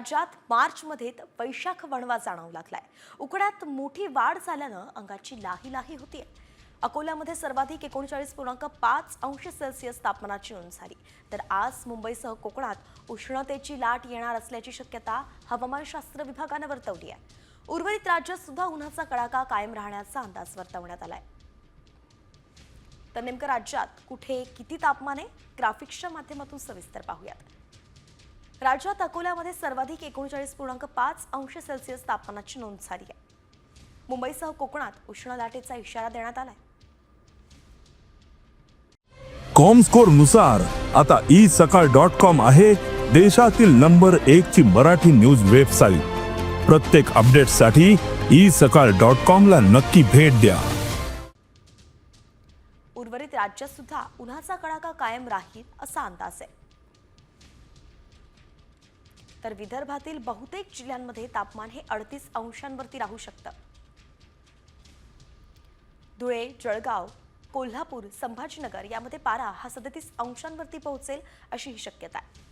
राज्यात मार्चमध्ये वैशाख वणवा जाणवू लागलाय. उकड्यात मोठी वाढ झाल्यानं अंगाची लाही लाही होतीये. अकोल्यामध्ये सर्वाधिक एकोणचाळीस पूर्णांक पाच अंश सेल्सिअस तापमानाची नोंद झाली. तर आज मुंबईसह कोकणात उष्णतेची लाट येणार असल्याची शक्यता हवामानशास्त्र विभागानं वर्तवली आहे उर्वरित राज्यात सुद्धा उन्हाचा कडाका कायम राहण्याचा अंदाज वर्तवण्यात आलाय. तर नेमकं राज्यात कुठे किती तापमान आहे? ग्राफिक्सच्या माध्यमातून सविस्तर पाहूयात. राज्यात अकोल्यामध्ये सर्वाधिक एकोणचाळीस पूर्णांक पाच अंश सेल्सिअस तापमानाची नोंद झाली आहे. मुंबईसह कोकणात उष्ण लाटेचा इशारा देण्यात आलाय. कॉमस्कोरनुसार आता ई सकाळ डॉट कॉम आहे देशातील नंबर एक ची मराठी न्यूज वेबसाईट प्रत्येक अपडेटसाठी ई सकाळ डॉट कॉम ला नक्की भेट द्या. उर्वरित राज्यात सुद्धा उन्हाचा कडाका कायम राहील असा अंदाज आहे. तर विदर्भातील बहुतेक जिल्ह्यांमध्ये तापमान हे अडतीस अंशांवरती राहू शकतं. धुळे जळगाव कोल्हापूर संभाजीनगर यामध्ये पारा हा सदतीस अंशांवरती पोहोचेल अशीही शक्यता आहे.